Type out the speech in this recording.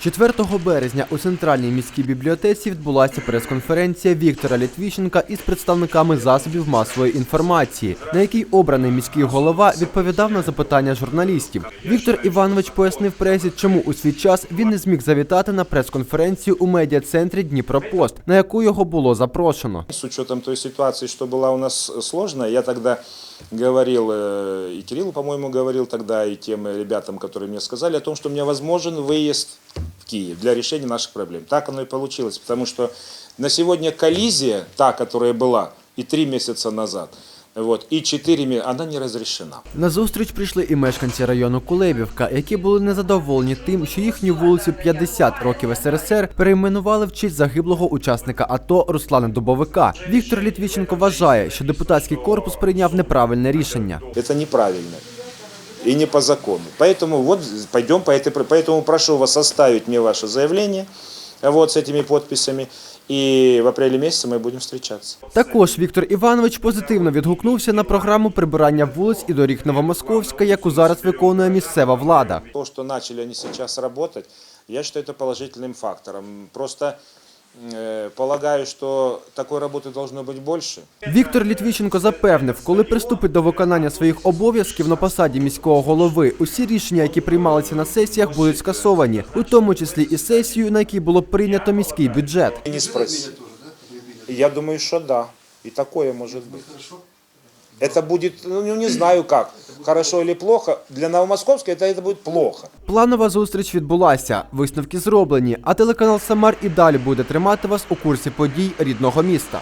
4 березня у центральній міській бібліотеці відбулася прес-конференція Віктора Літвіщенка із представниками засобів масової інформації, на якій обраний міський голова відповідав на запитання журналістів. Віктор Іванович пояснив пресі, чому у свій час він не зміг завітати на прес-конференцію у медіа-центрі Дніпропост, на яку його було запрошено. С учетом той ситуации, что была у нас сложная, я тогда говорил, э, и Кириллу, по-моему, говорил тогда, и тем ребятам, которые мне сказали о том, что у меня возможен выезд в Киев для решения наших проблем. Так оно и получилось, потому что на сегодня коллизия, та, которая была и три месяца назад, вот, и четыре месяца, она не разрешена. На зустріч прийшли і мешканці району Кулебівка, які були незадоволені тим, що їхню вулицю 50 років СРСР перейменували в честь загиблого учасника АТО Руслана Дубовика. Віктор Літвіченко вважає, що депутатський корпус прийняв неправильне рішення. Это неправильно и не по закону. Поэтому вот пойдем по этой, поэтому прошу вас составить мне ваше заявление вот с этими подписями, и в апреле месяце мы будем встречаться. Також Віктор Іванович позитивно відгукнувся на програму прибирання вулиць і доріг Новомосковська, яку зараз виконує місцева влада. То, что начали они сейчас работать, я считаю это положительным фактором. Просто э, полагаю, что такой работы должно быть больше. Віктор Літвіченко запевнив, коли приступить до виконання своїх обов'язків на посаді міського голови, усі рішення, які приймалися на сесіях, будуть скасовані, у тому числі і сесію, на якій було прийнято міський бюджет. И не спроси. Я думаю, что да. И такое может быть. Это будет, ну не знаю как, хорошо или плохо. Для Новомосковска это, это будет плохо. Планова зустріч відбулася, висновки зроблені, а телеканал Самар і далі буде тримати вас у курсі подій рідного міста.